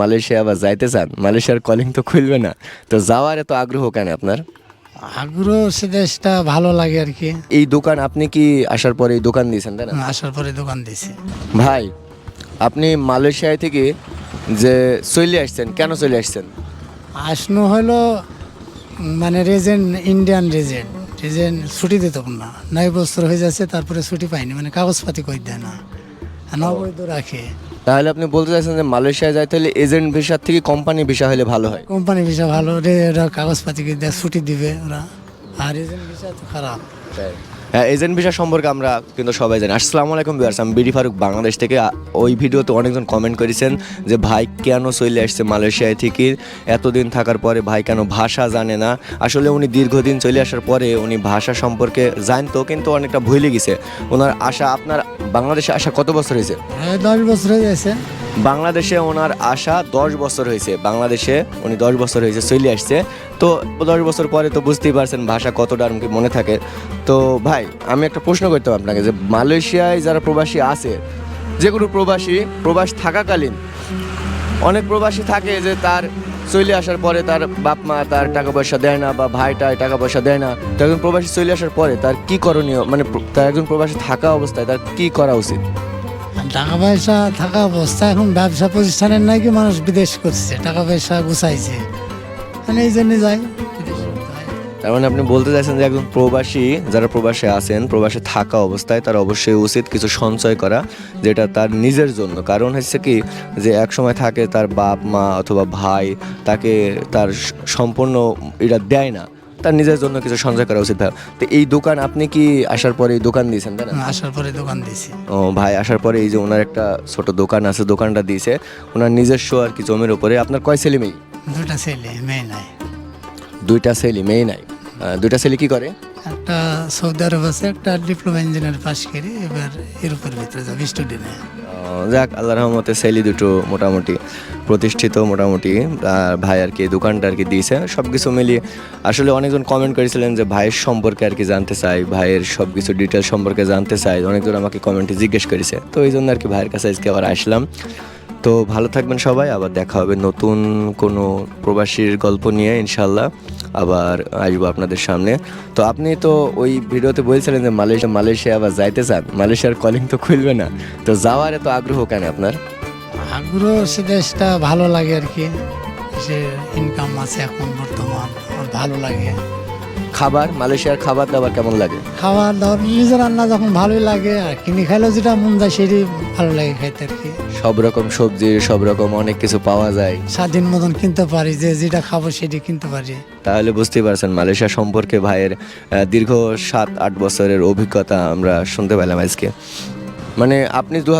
Malaysia আবার যাইতে চান মালয়েশিয়ার কলিং তো খুলবে না। তো যাওয়ার এত আগ্রহ কেন আপনার? আগ্রহ সে দেশটা ভালো লাগে আর কি। এই দোকান আপনি কি আসার পরে এই দোকান দিয়েছেন তাই না? আসার পরে দোকান দিয়েছি। ভাই আপনি মালয়েশিয়া থেকে যে চলে আসছেন কেন চলে আসছেন? আসনো হলো মানে রেজেন্ট ইন্ডিয়ান রেজেন্ট। রেজেন্ট ছুটি দিত না নয় বছর হয়ে যাচ্ছে তারপরে ছুটি পাইনি মানে কাগজপাতি কই দেয় না। অবৈধ রাখে। তাহলে আপনি বলতে চাইছেন যে মালয়েশিয়া যাইতে হলে এজেন্ট ভিসার থেকে কোম্পানি ভিসা হলে ভালো হয়? কোম্পানি ভিসা ভালো রে ওরা কাগজপাতি ছুটি দিবে ওরা। আর রেজেন্ট ভিসা তো খারাপ। হ্যাঁ এজেন্ট ভিসা সম্পর্কে আমরা কিন্তু সবাই জানি। আসসালামু আলাইকুম বিয়ার্স আমি বিডি ফারুক বাংলাদেশ থেকে। ওই ভিডিওতে অনেকজন কমেন্ট করেছেন যে ভাই কেন চলে আসছে মালয়েশিয়ায় থেকে? এতদিন থাকার পরে ভাই কেন ভাষা জানে না? আসলে উনি দীর্ঘদিন চলে আসার পরে উনি ভাষা সম্পর্কে জানতো কিন্তু অনেকটা ভুলে গেছে। ওনার আশা আপনার বাংলাদেশে আসা কত বছর হয়েছে? দশ বছর হয়ে যাচ্ছে বাংলাদেশে ওনার আশা দশ বছর হয়েছে। বাংলাদেশে উনি দশ বছর হয়েছে চলে আসছে। তো দশ বছর পরে তো বুঝতেই পারছেন ভাষা কতটা আর কি মনে থাকে। তো ভাই আমি একটা প্রশ্ন করতাম আপনাকে যে মালয়েশিয়ায় যারা প্রবাসী আছে যে কোনো প্রবাসী প্রবাস থাকাকালীন অনেক প্রবাসী থাকে যে তার চলে আসার পরে তার বাপ মা তার টাকা পয়সা দেয় না বা ভাইটা টাকা পয়সা দেয় না, তো একজন প্রবাসী চলে আসার পরে তার কি করণীয়? মানে তার একজন প্রবাসী থাকা অবস্থায় তার কি করা উচিত? টাকা পয়সা থাকা অবস্থা এখন ব্যবসা প্রতিষ্ঠানের নাকি মানুষ বিদেশ করছে, টাকা পয়সা গুছাইছে। মানে এই জন্য যায়। তার মানে আপনি বলতে চাইছেন যে একজন প্রবাসী যারা প্রবাসে আছেন প্রবাসে থাকা অবস্থায় তার অবশ্যই উচিত কিছু সঞ্চয় করা যেটা তার নিজের জন্য। কারণ হচ্ছে কি যে এক সময় থাকে তার বাপ মা অথবা ভাই তাকে তার সম্পূর্ণ এটা দেয় না। তার নিজের জন্য কিছু সঞ্চয় করা উচিত ভাই। তো এই দোকান আপনি কি আসার পরে এই দোকান দিয়েছেন তাই না? আসার পরে দোকান দিয়েছি। ও ভাই আসার পরে এই যে ওনার একটা ছোট দোকান আছে দোকানটা দিয়েছে। ওনার নিজস্ব আর কি জমির উপরে। আপনার কয় ছেলে মেয়ে? দুটা ছেলে মেয়ে নাই। দুইটা ছেলে মেয়ে নাই। দুইটা ছেলে কি করে? একটা সৌদি আরব আছে একটা ডিপ্লোমা ইঞ্জিনিয়ার পাস করে এবার ইউরোপের ভিতরে যাবে স্টুডেন্টে। যাক আল্লাহ রহমতে সেলি দুটো মোটামুটি প্রতিষ্ঠিত মোটামুটি আর ভাই আর কি দোকানটা আর কি দিয়েছে। সব কিছু মিলিয়ে আসলে অনেকজন কমেন্ট করেছিলেন যে ভাইয়ের সম্পর্কে আর কি জানতে চাই ভাইয়ের সব কিছু ডিটেলস সম্পর্কে জানতে চাই। অনেকজন আমাকে কমেন্টে জিজ্ঞেস করেছে। তো এই জন্য আর কি ভাইয়ের কাছে আজকে আবার আসলাম। তো ভালো থাকবেন সবাই, আবার দেখা হবে নতুন কোনো প্রবাসীর গল্প নিয়ে ইনশাল্লাহ আবার আসব আপনাদের সামনে। তো আপনি তো ওই ভিডিওতে বলছিলেন যে মালয়েশিয়া মালয়েশিয়া আবার যাইতে চান। মালয়েশিয়ার কলিং তো খুলবে না। তো যাওয়ার এত আগ্রহ কেন আপনার? আগ্রহ সে দেশটা ভালো লাগে আর কি। সে ইনকাম আছে এখন বর্তমান ভালো লাগে। খাবার মালয়েশিয়ার খাবার দাবার কেমন লাগে? খাবার দাবার নিজের রান্না যখন ভালোই লাগে আর কিনে খাইলেও যেটা মন যায় সেটাই ভালো লাগে খাইতে আর কি। সব রকম সবজি সব রকম অনেক কিছু পাওয়া যায়। স্বাধীন মতন কিনতে পারি যে যেটা খাব সেটা কিনতে পারি। তাহলে বুঝতেই পারছেন মালয়েশিয়া সম্পর্কে ভাইয়ের দীর্ঘ সাত আট বছরের অভিজ্ঞতা আমরা শুনতে পেলাম আজকে। মানে আপনি দু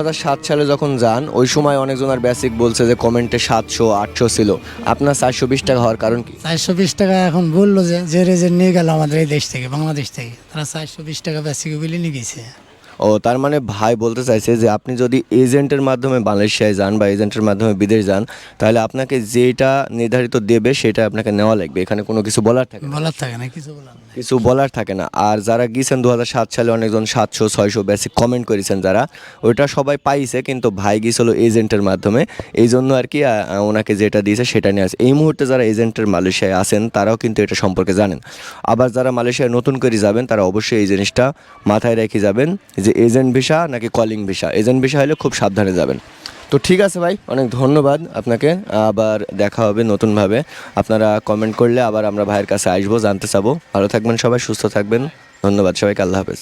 সালে যখন যান, ওই সময় অনেকজন আর বেসিক বলছে যে কমেন্টে সাতশো, আটশো ছিল। আপনার চারশো বিশ টাকা হওয়ার কারণ কি? চারশো বিশ টাকা এখন বলল যে যে রেজেন্ট নিয়ে গেল আমাদের এই দেশ থেকে, বাংলাদেশ থেকে। তারা চারশো বিশ টাকা বেসিক বলে নিয়ে গেছে। ও তার মানে ভাই বলতে চাইছে যে আপনি যদি এজেন্টের মাধ্যমে মালয়েশিয়ায় যান বা এজেন্টের মাধ্যমে বিদেশ যান তাহলে আপনাকে যেটা নির্ধারিত দেবে সেটা আপনাকে নেওয়া লাগবে। এখানে কোনো কিছু বলার থাকে না। বলার থাকে না কিছু বলার কিছু বলার থাকে না। আর যারা গিয়েছেন দু হাজার সাত সালে অনেকজন সাতশো ছয়শো বেসিক কমেন্ট করেছেন যারা ওইটা সবাই পাইছে কিন্তু ভাই গিয়েছিল এজেন্টের মাধ্যমে। এই জন্য আর কি ওনাকে যেটা দিয়েছে সেটা নিয়ে আসে। এই মুহূর্তে যারা এজেন্টের মালয়েশিয়ায় আছেন তারাও কিন্তু এটা সম্পর্কে জানেন। আবার যারা মালয়েশিয়ায় নতুন করে যাবেন তারা অবশ্যই এই জিনিসটা মাথায় রেখে যাবেন যে এজেন্ট ভিসা নাকি কলিং ভিসা? এজেন্ট ভিসা হলে খুব সাবধানে যাবেন। তো ঠিক আছে ভাই, অনেক ধন্যবাদ আপনাকে। আবার দেখা হবে নতুনভাবে। আপনারা কমেন্ট করলে আবার আমরা ভাইয়ের কাছে আসব, জানতে চাবো। ভালো থাকবেন সবাই, সুস্থ থাকবেন। ধন্যবাদ সবাইকে, আল্লাহ হাফেজ।